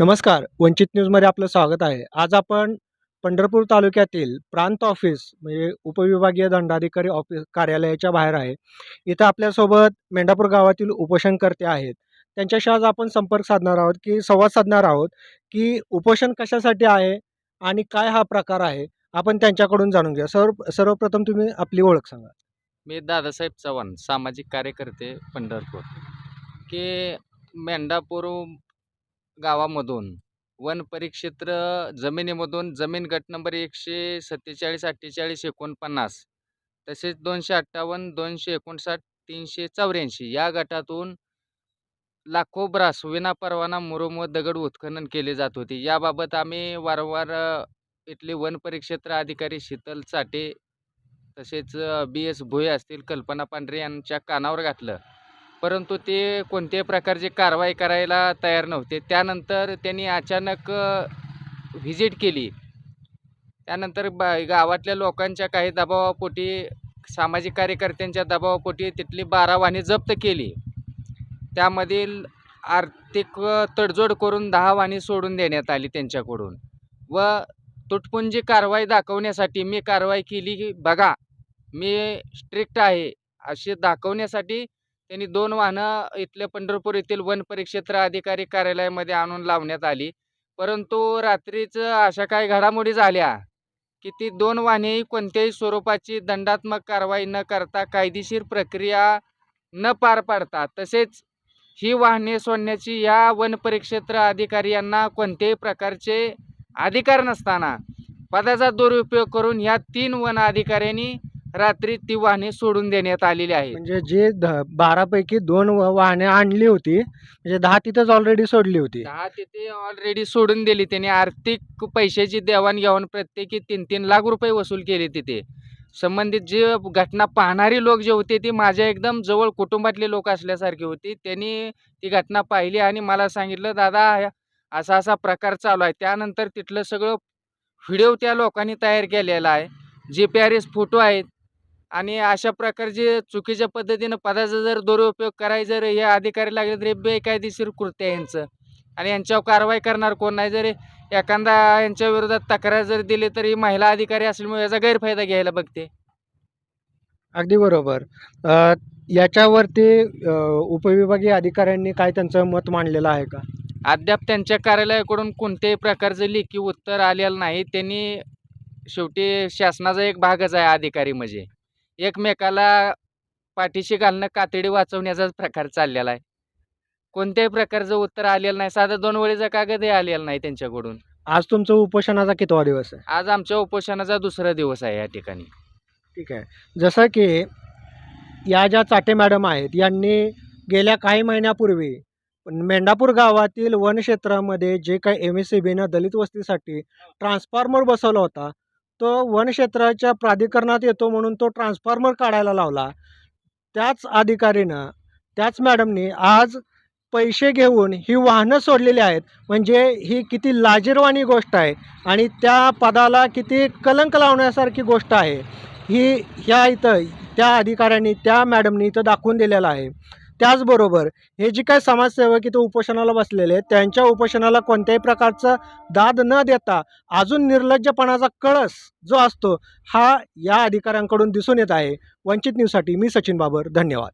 नमस्कार वंचित न्यूजमध्ये आपलं स्वागत आहे. आज आपण पंढरपूर तालुक्यातील प्रांत ऑफिस म्हणजे उपविभागीय दंडाधिकारी ऑफिस कार्यालयाच्या बाहेर आहे. इथं आपल्यासोबत मेंढापूर गावातील उपोषणकर्ते आहेत. त्यांच्याशी आज आपण संपर्क साधणार आहोत की संवाद साधणार आहोत की उपोषण कशासाठी आहे आणि काय हा प्रकार आहे आपण त्यांच्याकडून जाणून घ्या सर्व सर्वप्रथम तुम्ही आपली ओळख सांगा. मी दादासाहेब चव्हाण सामाजिक कार्यकर्ते पंढरपूर. की मेंढापूर गावामधून. वन परिक्षेत्र जमिनीमधून जमीन गट नंबर एकशे सत्तेचाळीस अठ्ठेचाळीस एकोणपन्नास. तसेच दोनशे अठ्ठावन्न दोनशे एकोणसाठ तीनशे चौऱ्याऐंशी. या गटातून लाखो ब्रास विना परवाना मुरुम व दगड उत्खनन केले जात होते. याबाबत आम्ही वारंवार इथले वन परिक्षेत्र अधिकारी शीतल चाटे तसेच बी. एस. भोये असतील कल्पना पांढरे यांच्या कानावर घातलं. परंतु ते कोणत्याही प्रकारची कारवाई करायला तयार नव्हते. त्यानंतर त्यांनी अचानक व्हिजिट केली. त्यानंतर बा गावातल्या लोकांच्या काही दबावापोटी सामाजिक कार्यकर्त्यांच्या दबावापोटी तिथली बारा वाहने जप्त केली. त्यामधील आर्थिक तडजोड करून दहा वाहने सोडून देण्यात आली त्यांच्याकडून. व तुटपुंजी कारवाई दाखवण्यासाठी मी कारवाई केली की बघा मी स्ट्रिक्ट आहे. असे दाखवण्यासाठी त्यांनी दोन वाहनं इथल्या पंढरपूर येथील वन परिक्षेत्र अधिकारी कार्यालयामध्ये आणून लावण्यात आली. परंतु रात्रीचं अशा काही घडामोडी झाल्या की ती दोन वाहनेही कोणत्याही स्वरूपाची दंडात्मक कारवाई न करता कायदेशीर प्रक्रिया न पार पाडता तसेच ही वाहने सोडण्याची या वन परिक्षेत्र अधिकारी यांना कोणत्याही प्रकारचे अधिकार नसताना पदाचा दुरुपयोग करून ह्या तीन वन अधिकाऱ्यांनी रात्री ती वाहने सोडून देण्यात आलेली आहे म्हणजे जे द बारापैकी दोन व- वाहने आणली होती म्हणजे दहा तिथंच ऑलरेडी सोडली होती. दहा तिथे ऑलरेडी सोडून दिली. त्यांनी आर्थिक पैशाची देवाणघेवाण प्रत्येकी तीन तीन लाख रुपये वसूल केले तिथे. संबंधित जे घटना पाहणारी लोक जे होते ते माझ्या एकदम जवळ कुटुंबातले लोक असल्यासारखे होते. त्यांनी ती घटना पाहिली आणि मला सांगितलं दादा ह्या- असा असा प्रकार चालू आहे. त्यानंतर तिथलं सगळं व्हिडिओ त्या लोकांनी तयार केलेला आहे. G P R S photo आहेत आणि अशा प्रकारचे चुकीच्या पद्धतीनं पदाचा जर दुरुपयोग करायचा जर हे अधिकारी लागले तर हे बेकायदेशीर कृत्य यांचं. आणि यांच्यावर कारवाई करणार कोण नाही? जर एखादा यांच्या विरोधात तक्रार जर दिली तर ही महिला अधिकारी असल्यामुळे याचा गैरफायदा घ्यायला बघते. अगदी बरोबर. याच्यावरती उपविभागीय अधिकाऱ्यांनी काय त्यांचं मत मांडलेलं आहे का? अद्याप त्यांच्या कार्यालयाकडून कोणत्याही प्रकारचं लेखी उत्तर आलेलं नाही. त्यांनी शेवटी शासनाचा एक भागच आहे अधिकारी म्हणजे. एकमेकाला पाठीशी घालणं कातडी वाचवण्याचाच प्रकार चाललेला आहे. कोणत्याही प्रकारचं उत्तर आलेलं नाही. साधा दोन वेळेचा कागदही आलेला नाही त्यांच्याकडून. आज तुमचं उपोषणाचा कितवा दिवस आहे? आज आमच्या उपोषणाचा दुसरा दिवस आहे या ठिकाणी. ठीक आहे. जसं की या ज्या चाटे मॅडम आहेत यांनी गेल्या काही महिन्यापूर्वी मेंढापूर गावातील वनक्षेत्रामध्ये जे काही एम एस सी बीनं दलित वस्तीसाठी ट्रान्सफॉर्मर बसवला होता तो वनक्षेत्राच्या प्राधिकरणात येतो म्हणून तो ट्रान्सफॉर्मर काढायला लावला. त्याच अधिकारीनं त्याच मॅडमनी आज पैसे घेऊन ही वाहनं सोडलेली आहेत. म्हणजे ही किती लाजीरवाणी गोष्ट आहे आणि त्या पदाला किती कलंक लावण्यासारखी गोष्ट आहे. ही ह्या इथं त्या अधिकाऱ्यांनी त्या मॅडमनी इथं दाखवून दिलेलं आहे. त्याचबरोबर हे जे काही समाजसेवक इथं उपोषणाला बसलेले आहेत त्यांच्या उपोषणाला कोणत्याही प्रकारचा दाद न देता अजून निर्लज्जपणाचा कळस जो असतो हा या अधिकाऱ्यांकडून दिसून येत आहे. वंचित न्यूजसाठी मी सचिन बाबर धन्यवाद.